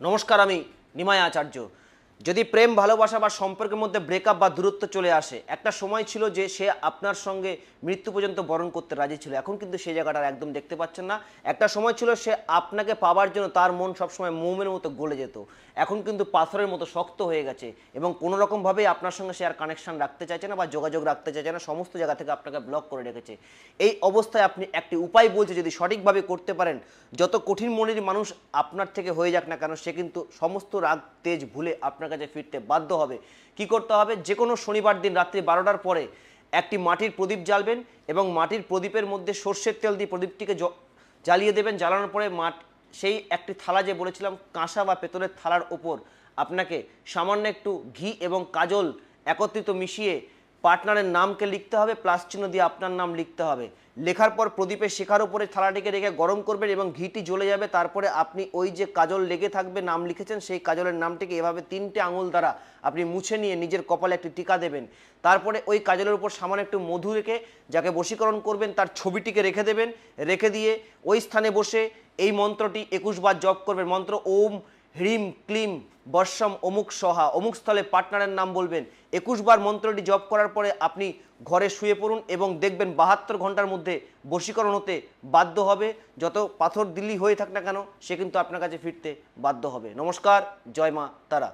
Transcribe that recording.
নমস্কার আমি নিমায় আচার্য। যদি প্রেম, ভালোবাসা বা সম্পর্কের মধ্যে ব্রেকআপ বা দূরত্ব চলে আসে, একটা সময় ছিল যে সে আপনার সঙ্গে মৃত্যু পর্যন্ত বরণ করতে রাজি ছিল। এখন কিন্তু সেই জায়গাটা একদম দেখতে পাচ্ছেন না। একটা সময় ছিল সে আপনাকে পাওয়ার জন্য তার মন সবসময় মোমের মতো গলে যেত। এখন কিন্তু পাথরের মতো শক্ত হয়ে গেছে এবং কোনো রকমভাবেই আপনার সঙ্গে সে আর কানেকশন রাখতে চাইছে না বা যোগাযোগ রাখতে চাইছে না, সমস্ত জায়গা থেকে আপনাকে ব্লক করে রেখেছে। এই অবস্থায় আপনি একটি উপায় বলছে, যদি সঠিকভাবে করতে পারেন, যত কঠিন মনের মানুষ আপনার থেকে হয়ে যাক না কেন, সে কিন্তু সমস্ত রাগ, তেজ ভুলে আপনার কাছে ফিরতে বাধ্য হবে। কি করতে হবে? যে কোনো শনিবার দিন রাত্রি বারোটার পরে একটি মাটির প্রদীপ জ্বালবেন এবং মাটির প্রদীপের মধ্যে সর্ষের তেল দিয়ে প্রদীপটিকে জ্বালিয়ে দেবেন। জ্বালানোর পরে মাঠ, সেই একটি থালা যে বলেছিলাম, কাঁসা বা পেতলের থালার ওপর আপনাকে সামান্য একটু ঘি এবং কাজল একত্রিত মিশিয়ে পার্টনারের নামকে লিখতে হবে, প্লাস চিহ্ন দিয়ে আপনার নাম লিখতে হবে। লেখার পর প্রদীপের শেখার উপরে থালাটিকে রেখে গরম করবেন এবং ঘিটি জ্বলে যাবে। তারপরে আপনি ওই যে কাজল লেগে থাকবে, নাম লিখেছেন, সেই কাজলের নামটিকে এভাবে তিনটে আঙুল দ্বারা আপনি মুছে নিয়ে নিজের কপালে একটি টিকা দেবেন। তারপরে ওই কাজলের উপর সামান্য একটু মধু রেখে যাকে বশীকরণ করবেন, তার ছবিটিকে রেখে দেবেন। রেখে দিয়ে ওই স্থানে বসে এই মন্ত্রটি একুশ বার জপ করবেন। মন্ত্র ওম হ্রিম, ক্লিম, বর্ষম, অমুক সহা, অমুক স্থলে পার্টনারের নাম বলবেন। একুশবার মন্ত্রটি জপ করার পরে আপনি ঘরে শুয়ে পড়ুন এবং দেখবেন বাহাত্তর ঘণ্টার মধ্যে বশীকরণ হতে বাধ্য হবে। যত পাথর দিল্লি হয়ে থাক না কেন, সে কিন্তু আপনার কাছে ফিরতে বাধ্য হবে। নমস্কার, জয় মা তারা।